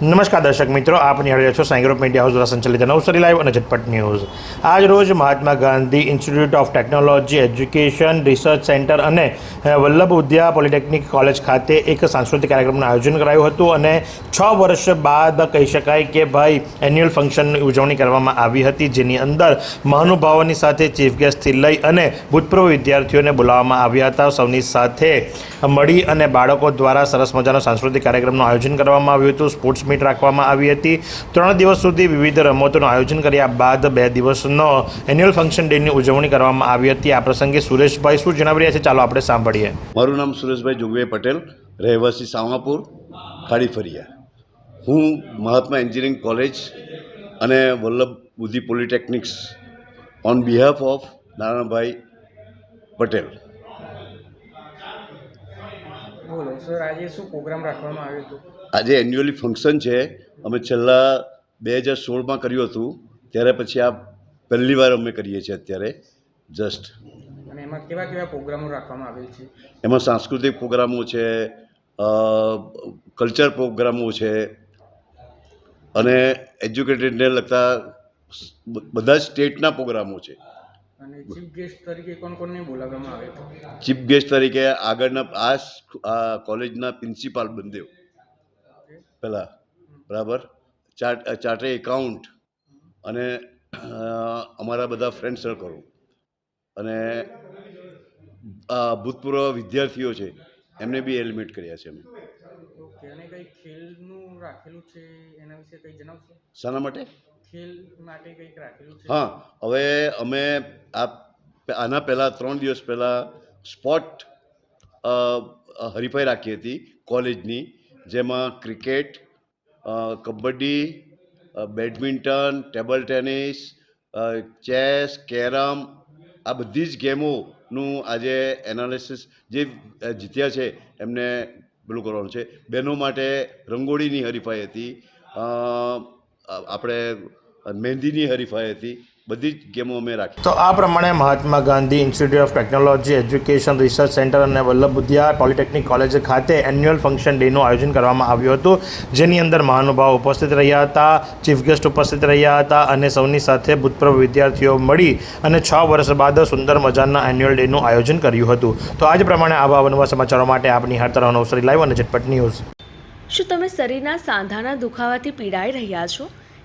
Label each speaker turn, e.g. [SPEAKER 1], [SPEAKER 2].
[SPEAKER 1] નમસ્કાર દર્શક મિત્રો, આપ નિહાળી રહ્યા છો સાંઈ ગ્રુપ મીડિયા હાઉસ દ્વારા સંચાલિત નવસારી લાઈવ અને ઝટપટ ન્યૂઝ. આજ રોજ Mahatma Gandhi institute of technology education research centre અને વલ્લભ ઉદ્યા પોલિટેકનિક કોલેજ ખાતે એક સાંસ્કૃતિક કાર્યક્રમનું આયોજન કરાયું હતું અને છ વર્ષ બાદ કહી શકાય કે ભાઈ એન્યુઅલ ફંક્શનની ઉજવણી કરવામાં આવી હતી, જેની અંદર મહાનુભાવોની સાથે ચીફ ગેસ્ટથી લઈ અને ભૂતપૂર્વ વિદ્યાર્થીઓને બોલાવવામાં આવ્યા હતા. સૌની સાથે મળી અને બાળકો દ્વારા સરસ મજાનો સાંસ્કૃતિક કાર્યક્રમનું આયોજન કરવામાં આવ્યું હતું. સ્પોર્ટ્સ મીટ રાખવામાં આવી હતી. ત્રણ દિવસ સુધી વિવિધ રમતોનું આયોજન કર્યા બાદ બે દિવસનો એન્યુઅલ ફંક્શન ડેની ઉજવણી કરવામાં આવી હતી. આ પ્રસંગે સુરેશભાઈ શું જણાવી રહ્યા છે? ચાલો આપણે સાંભળીએ.
[SPEAKER 2] મારું નામ સુરેશભાઈ જોગભાઈ પટેલ, રહેવાસી સાવાપુર ખાડી ફરિયા હું મહાત્મા એન્જિનિયરિંગ કોલેજ અને Vallabh Buddhi polytechnics on behalf of Narayanbhai Patel.
[SPEAKER 3] બોલો સર આજે શું પ્રોગ્રામ રાખવામાં આવ્યો હતો?
[SPEAKER 2] આજે એન્યુઅલી ફંક્શન છે. અમે છેલ્લા બે હજાર સોળમાં કર્યું હતું. ત્યારે પછી આ પહેલી વાર અમે કરીએ છીએ અત્યારે જસ્ટ
[SPEAKER 3] અને એમાં કેવા કેવા પ્રોગ્રામો રાખવામાં આવેલ છે?
[SPEAKER 2] એમાં સાંસ્કૃતિક પ્રોગ્રામો છે કલ્ચર પ્રોગ્રામો છે અને એજ્યુકેટેડને લગતા બધા જ સ્ટેટના પ્રોગ્રામો છે.
[SPEAKER 3] અને ચીફ ગેસ્ટ તરીકે કોણ કોણને બોલાવવામાં આવે છે?
[SPEAKER 2] ચીફ ગેસ્ટ તરીકે આગળના આ કોલેજના પ્રિન્સિપાલ બંદેવ પહેલાં બરાબર? ચાર્ટ ચાર્ટર એકાઉન્ટ અને અમારા બધા ફ્રેન્ડ સર્કલો અને આ ભૂતપૂર્વ વિદ્યાર્થીઓ છે એમને બી એલિમેટ કર્યા છે અમે.
[SPEAKER 3] ઓકે અને કંઈ ખેલનું રાખેલું છે એના વિશે કંઈ જણાવશો?
[SPEAKER 2] શાના માટે?
[SPEAKER 3] ખેલ માટે કંઈક રાખેલું છે?
[SPEAKER 2] હા હવે અમે આ આના પહેલાં ત્રણ દિવસ પહેલાં સ્પોટ હરીફાઈ રાખી હતી કોલેજની જેમાં cricket kabaddi badminton table tennis chess carrom આ બધી જ ગેમોનું આજે એનાલિસિસ જે જીત્યા છે એમને પેલું કરવાનું છે. બહેનો માટે રંગોળીની હરીફાઈ હતી. આપણે મહેંદીની હરીફાઈ હતી. બધી જ ગેમો અમે રાખી.
[SPEAKER 1] તો આ પ્રમાણે Mahatma Gandhi institute of technology education research centre અને વલ્લભ બુદ્ધિયા પોલિટેકનિક કોલેજ ખાતે એન્યુઅલ ફંક્શન ડેનું આયોજન કરવામાં આવ્યું હતું જેની અંદર મહાનુભાવ ઉપસ્થિત રહ્યા હતા ચીફ ગેસ્ટ ઉપસ્થિત રહ્યા હતા અને સૌની સાથે ભૂતપૂર્વ વિદ્યાર્થીઓ મળી અને છ વર્ષ બાદ સુંદર મજાના એન્યુઅલ ડેનું આયોજન કર્યું હતું. તો આજ પ્રમાણે આવા અવનવા સમાચારો માટે આપની હાથ નવસરી લાઈવ અને ઝટપટ ન્યૂઝ
[SPEAKER 4] શું તમે શરીરના સાંધાના દુખાવાથી પીડાઈ રહ્યા છો?